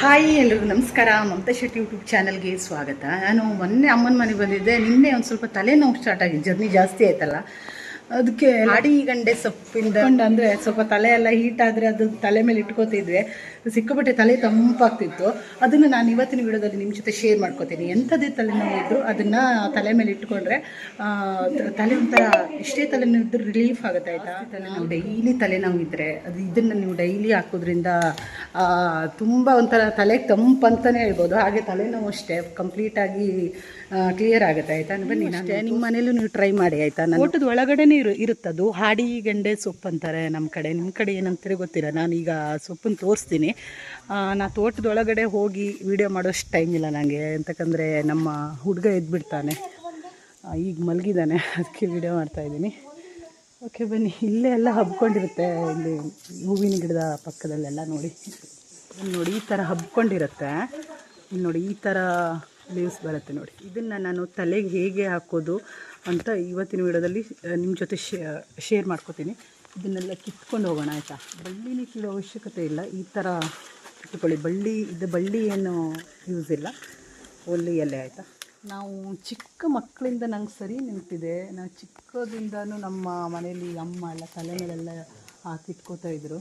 Hi ಎಲ್ಲರಿಗೂ ನಮಸ್ಕಾರ. Mamata Shetty YouTube ಚಾನಲ್ಗೆ ಸ್ವಾಗತ. ನಾನು ಮೊನ್ನೆ ಅಮ್ಮನ ಮನೆಗೆ ಬಂದಿದ್ದೆ. ನಿನ್ನೆ ಒಂದು ಸ್ವಲ್ಪ ತಲೆನೋವು ಸ್ಟಾರ್ಟ್ ಆಗಿದೆ. ಜರ್ನಿ ಜಾಸ್ತಿ ಆಯ್ತಲ್ಲ. ಅದಕ್ಕೆ ಹಾಡಿ ಗಂಡೆ ಸೊಪ್ಪಿಂದ ಅಂದರೆ ಸ್ವಲ್ಪ ತಲೆ ಎಲ್ಲ ಹೀಟ್ ಆದ್ರೆ ಅದು ತಲೆ ಮೇಲೆ ಇಟ್ಕೋತಿದ್ವಿ ಸಿಕ್ಕಾಪಟ್ಟೆ ತಲೆ ತಂಪಾಗ್ತಿತ್ತು. ಅದನ್ನು ನಾನು ಇವತ್ತಿನ ವಿಡಿಯೋದಲ್ಲಿ ನಿಮ್ಮ ಜೊತೆ ಶೇರ್ ಮಾಡ್ಕೋತೀನಿ. ಎಂಥದ್ದೇ ತಲೆನೋವು ಇದ್ದರೂ ಅದನ್ನು ತಲೆ ಮೇಲೆ ಇಟ್ಕೊಂಡ್ರೆ ತಲೆ ಒಂಥರ ಎಷ್ಟೇ ತಲೆನೋವು ಇದ್ದರೂ ರಿಲೀಫ್ ಆಗುತ್ತೆ ಆಯಿತಾ? ತಲೆನೋವು. ಡೈಲಿ ತಲೆನೋವು ಇದ್ದರೆ ಅದು ಇದನ್ನು ನೀವು ಡೈಲಿ ಹಾಕೋದ್ರಿಂದ ತುಂಬ ಒಂಥರ ತಲೆಗೆ ತಂಪು ಅಂತಲೇ ಹೇಳ್ಬೋದು. ಹಾಗೆ ತಲೆನೋವು ಅಷ್ಟೇ ಕಂಪ್ಲೀಟಾಗಿ ಕ್ಲಿಯರ್ ಆಗುತ್ತೆ ಆಯಿತಾ? ಬನ್ನಿ ನಾನು ನಿಮ್ಮ ಮನೇಲೂ ನೀವು ಟ್ರೈ ಮಾಡಿ ಆಯಿತಾ? ನಾನು ಊಟದ ಒಳಗಡೆನೇ ಇರು ಇರುತ್ತದು. ಹಾಡಿ ಗೆಂಡೆ ಸೊಪ್ಪು ಅಂತಾರೆ ನಮ್ಮ ಕಡೆ. ನಿಮ್ಮ ಕಡೆ ಏನಂತಾರೆ ಗೊತ್ತಿಲ್ಲ. ನಾನೀಗ ಸೊಪ್ಪನ್ನು ತೋರಿಸ್ತೀನಿ. ನಾ ತೋಟದೊಳಗಡೆ ಹೋಗಿ ವೀಡಿಯೋ ಮಾಡೋಷ್ಟು ಟೈಮ್ ಇಲ್ಲ ನನಗೆ ಅಂತಕ್ಕಂದರೆ ನಮ್ಮ ಹುಡುಗ ಎದ್ಬಿಡ್ತಾನೆ. ಈಗ ಮಲಗಿದ್ದಾನೆ ಅದಕ್ಕೆ ವಿಡಿಯೋ ಮಾಡ್ತಾಯಿದ್ದೀನಿ ಓಕೆ ಬನ್ನಿ. ಇಲ್ಲೇ ಎಲ್ಲ ಹಬ್ಕೊಂಡಿರುತ್ತೆ ಇಲ್ಲಿ ಹೂವಿನ ಗಿಡದ ಪಕ್ಕದಲ್ಲೆಲ್ಲ ನೋಡಿ. ನೋಡಿ ಈ ಥರ ಹಬ್ಕೊಂಡಿರುತ್ತೆ. ಇಲ್ಲಿ ನೋಡಿ ಈ ಥರ ಲೀವ್ಸ್ ಬರುತ್ತೆ ನೋಡಿ. ಇದನ್ನು ನಾನು ತಲೆಗೆ ಹೇಗೆ ಹಾಕೋದು ಅಂತ ಇವತ್ತಿನ ವಿಡಿಯೋದಲ್ಲಿ ನಿಮ್ಮ ಜೊತೆ ಶೇರ್ ಮಾಡ್ಕೋತೀನಿ. ಇದನ್ನೆಲ್ಲ ಕಿತ್ಕೊಂಡು ಹೋಗೋಣ ಆಯಿತಾ? ಬಳ್ಳಿನೇ ಕೀಳೋ ಅವಶ್ಯಕತೆ ಇಲ್ಲ. ಈ ಥರ ಇಟ್ಕೊಳ್ಳಿ. ಬಳ್ಳಿ, ಇದು ಬಳ್ಳಿ ಏನು ಯೂಸ್ ಇಲ್ಲ ಎಲೆ ಆಯಿತಾ? ನಾವು ಚಿಕ್ಕ ಮಕ್ಕಳಿಂದ ನಂಗೆ ಸರಿ ನೆನಪಿದೆ. ನಾವು ಚಿಕ್ಕದಿಂದನೂ ನಮ್ಮ ಮನೇಲಿ ಅಮ್ಮ ಎಲ್ಲ ತಲೆ ಮೇಲೆಲ್ಲ ಹಾಕಿಟ್ಕೋತಾ ಇದ್ರು.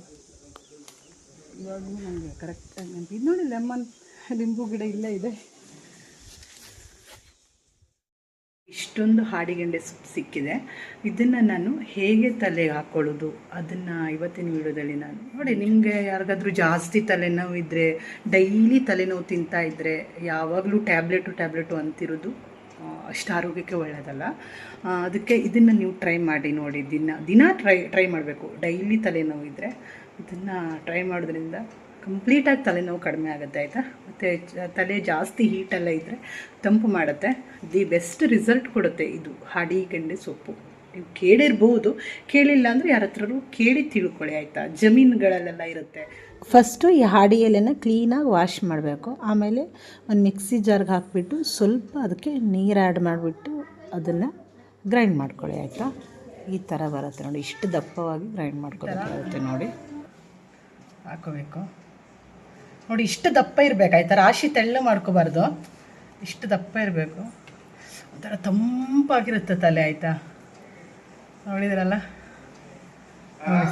ಇವಾಗಲೂ ನನಗೆ ಕರೆಕ್ಟಾಗಿ ನೆನಪು ಇದು ನೋಡಿ ಲೆಮನ್ ಲಿಂಬು ಗಿಡ ಇಲ್ಲೇ ಇದೆ. ಇಷ್ಟೊಂದು ಹಾಡಿಗೆಂಡೆ ಸಿಕ್ಕಿದೆ. ಇದನ್ನು ನಾನು ಹೇಗೆ ತಲೆಗೆ ಹಾಕ್ಕೊಳ್ಳೋದು ಅದನ್ನು ಇವತ್ತಿನ ವಿಡಿಯೋದಲ್ಲಿ ನಾನು ನೋಡಿ, ನಿಮಗೆ ಯಾರಿಗಾದರೂ ಜಾಸ್ತಿ ತಲೆನೋವು ಇದ್ದರೆ ಡೈಲಿ ತಲೆನೋವು ತಿಂತಾ ಇದ್ದರೆ ಯಾವಾಗಲೂ ಟ್ಯಾಬ್ಲೆಟು ಟ್ಯಾಬ್ಲೆಟು ಅಂತಿರೋದು ಅಷ್ಟು ಆರೋಗ್ಯಕ್ಕೆ ಒಳ್ಳೆಯದಲ್ಲ ಅದಕ್ಕೆ ಇದನ್ನು ನೀವು ಟ್ರೈ ಮಾಡಿ ನೋಡಿ. ದಿನ ದಿನ ಟ್ರೈ ಟ್ರೈ ಮಾಡಬೇಕು. ಡೈಲಿ ತಲೆನೋವು ಇದ್ದರೆ ಇದನ್ನು ಟ್ರೈ ಮಾಡೋದ್ರಿಂದ ಕಂಪ್ಲೀಟಾಗಿ ತಲೆನೋವು ಕಡಿಮೆ ಆಗುತ್ತೆ, ಆಯಿತಾ? ಮತ್ತು ತಲೆ ಜಾಸ್ತಿ ಹೀಟೆಲ್ಲ ಇದ್ದರೆ ತಂಪು ಮಾಡುತ್ತೆ. ದಿ ಬೆಸ್ಟ್ ರಿಸಲ್ಟ್ ಕೊಡುತ್ತೆ ಇದು, ಹಾಡಿ ಗೆಂಡೆ ಸೊಪ್ಪು. ನೀವು ಕೇಳಿರ್ಬೋದು. ಕೇಳಿಲ್ಲ ಅಂದರೆ ಯಾರ ಹತ್ರರೂ ಕೇಳಿ ತಿಳ್ಕೊಳ್ಳಿ, ಆಯಿತಾ? ಜಮೀನುಗಳಲ್ಲೆಲ್ಲ ಇರುತ್ತೆ. ಫಸ್ಟು ಈ ಹಾಡಿ ಎಲೆನ ಕ್ಲೀನಾಗಿ ವಾಶ್ ಮಾಡಬೇಕು. ಆಮೇಲೆ ಒಂದು ಮಿಕ್ಸಿ ಜಾರ್ಗೆ ಹಾಕಿಬಿಟ್ಟು ಸ್ವಲ್ಪ ಅದಕ್ಕೆ ನೀರು ಆ್ಯಡ್ ಮಾಡಿಬಿಟ್ಟು ಅದನ್ನು ಗ್ರೈಂಡ್ ಮಾಡ್ಕೊಳ್ಳಿ, ಆಯಿತಾ? ಈ ಥರ ಬರುತ್ತೆ ನೋಡಿ, ಇಷ್ಟು ದಪ್ಪವಾಗಿ ಗ್ರೈಂಡ್ ಮಾಡ್ಕೊಳ್ಳೋಕ್ಕಾಗುತ್ತೆ ನೋಡಿ. ಹಾಕೋಬೇಕು ನೋಡಿ ಇಷ್ಟು ದಪ್ಪ ಇರಬೇಕು? ಆಯ್ತಾ ರಾಶಿ ತೆಳ್ಳು ಮಾಡ್ಕೋಬಾರ್ದು. ಇಷ್ಟು ದಪ್ಪ ಇರಬೇಕು. ಒಂಥರ ತಂಪಾಗಿರುತ್ತೆ ತಲೆ ಆಯಿತಾ? ನೋಡಿದ್ರಲ್ಲ? ನೋಡಿ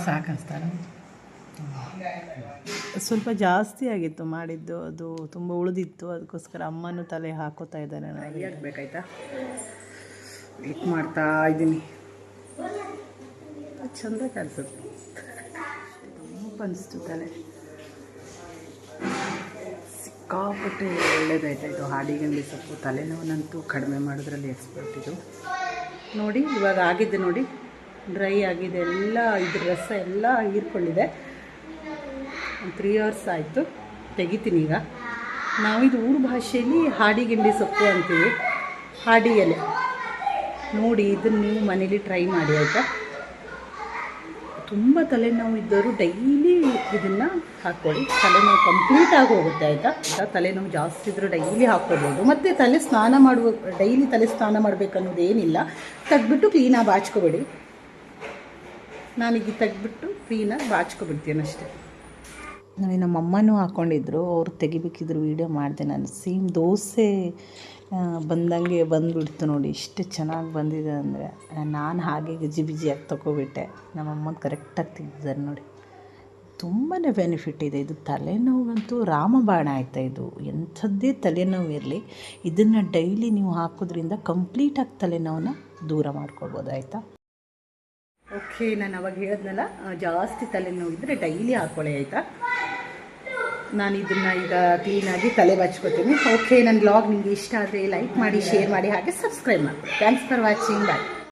ಸ್ವಲ್ಪ ಜಾಸ್ತಿ ಆಗಿತ್ತು ಮಾಡಿದ್ದು. ಅದು ತುಂಬ ಉಳಿದಿತ್ತು. ಅದಕ್ಕೋಸ್ಕರ ಅಮ್ಮನೂ ತಲೆ ಹಾಕೋತಾ ಇದ್ದಾನೆ ನಾನು ಆಗಬೇಕಾಯ್ತಾ? ಕ್ಲಿಕ್ ಮಾಡ್ತಾ ಇದ್ದೀನಿ. ಚಂದ ಕಾಣಿಸುತ್ತೆ ತುಂಬ ಅನಿಸ್ತು ತಲೆ. ಸಿಕ್ಕಾಪಟ್ಟೆ ಒಳ್ಳೇದಾಯ್ತು ಇದು? ಹಾಡಿಗಂಡಿ ಸೊಪ್ಪು ತಲೆನೋವನ್ನಂತೂ ಕಡಿಮೆ ಮಾಡೋದ್ರಲ್ಲಿ ಎಕ್ಸ್ಪರ್ಟ್ ಇದು. ನೋಡಿ, ಇವಾಗ ಆಗಿದೆ ನೋಡಿ. ಡ್ರೈ ಆಗಿದೆ, ಎಲ್ಲ ಇದ್ರ ರಸ ಎಲ್ಲ ಹೀರ್ಕೊಂಡಿದೆ. ಒಂದು ತ್ರೀ ಅವರ್ಸ್ ಆಯಿತು, ತೆಗಿತೀನಿ ಈಗ. ನಾವಿದು ಊರು ಭಾಷೆಯಲ್ಲಿ ಹಾಡಿಗಿಂಡಿ ಸೊಪ್ಪು ಅಂತೀವಿ ಹಾಡಿ ಎಲೆ ನೋಡಿ, ಇದನ್ನು ನೀವು ಮನೇಲಿ ಟ್ರೈ ಮಾಡಿ, ಆಯಿತಾ? ತುಂಬ ತಲೆನೋವು ಇದ್ದವರು ಡೈಲಿ ಇದನ್ನು ಹಾಕ್ಕೊಳ್ಳಿ. ತಲೆನೋವು ಕಂಪ್ಲೀಟ್ ಆಗಿ ಹೋಗುತ್ತೆ ಆಯಿತಾ? ಆಯಿತಾ? ತಲೆನೋವು ಜಾಸ್ತಿ ಇದ್ದರೂ ಡೈಲಿ ಹಾಕ್ಕೋಬೋದು ಮತ್ತು ತಲೆ ಸ್ನಾನ ಮಾಡುವ ಡೈಲಿ ತಲೆ ಸ್ನಾನ ಮಾಡಬೇಕನ್ನೋದೇನಿಲ್ಲ. ತೆಗ್ದುಬಿಟ್ಟು ಕ್ಲೀನಾಗಿ ಬಾಚ್ಕೊಬೇಡಿ. ನಾನೀಗ ತೆಗ್ದುಬಿಟ್ಟು ಕ್ಲೀನಾಗಿ ಬಾಚ್ಕೊಬಿಡ್ತೀನಿ ಅಷ್ಟೇ. ನಮ್ಮ ಅಮ್ಮನೂ ಹಾಕ್ಕೊಂಡಿದ್ರು ಅವ್ರು ತೆಗಿಬೇಕಿದ್ರು ವೀಡಿಯೋ ಮಾಡಿದೆ ನಾನು. ಸೇಮ್ ದೋಸೆ ಬಂದಂಗೆ ಬಂದುಬಿಡ್ತು ನೋಡಿ, ಇಷ್ಟು ಚೆನ್ನಾಗಿ ಬಂದಿದೆ ಅಂದರೆ ನಾನು ಹಾಗೆ ಗಜಿ ಬಿಜಿಯಾಗಿ ತಗೋಬಿಟ್ಟೆ ನಮ್ಮ ಅಮ್ಮನ ಕರೆಕ್ಟಾಗಿ ತೆಗ್ದಿದ್ದಾರೆ ನೋಡಿ. ತುಂಬಾ ಬೆನಿಫಿಟ್ ಇದೆ. ಇದು ತಲೆನೋವಂತೂ ರಾಮಬಾಣ ಆಯ್ತಾ ಇದು? ಎಂಥದ್ದೇ ತಲೆನೋವು ಇರಲಿ. ಇದನ್ನು ಡೈಲಿ ನೀವು ಹಾಕೋದ್ರಿಂದ ಕಂಪ್ಲೀಟಾಗಿ ತಲೆನೋವನ್ನ ದೂರ ಮಾಡ್ಕೊಳ್ಬೋದು, ಆಯಿತಾ? ಓಕೆ ನಾನು ಅವಾಗ ಹೇಳಿದ್ನಲ್ಲ ಜಾಸ್ತಿ ತಲೆನೋವು ಇದ್ದರೆ ಡೈಲಿ ಹಾಕ್ಕೊಳ್ಳಿ ಆಯಿತಾ? ನಾನು ಇದನ್ನು ಈಗ ಕ್ಲೀನಾಗಿ ತಲೆ ಬಚ್ಕೋತೀನಿ. ಓಕೆ ನನ್ನ ಬ್ಲಾಗ್ ನಿಮಗೆ ಇಷ್ಟ ಆದರೆ ಲೈಕ್ ಮಾಡಿ ಶೇರ್ ಮಾಡಿ, ಹಾಗೆ ಸಬ್ಸ್ಕ್ರೈಬ್ ಮಾಡಿ ಥ್ಯಾಂಕ್ಸ್ ಫಾರ್ ವಾಚಿಂಗ್ ಬಾಯ್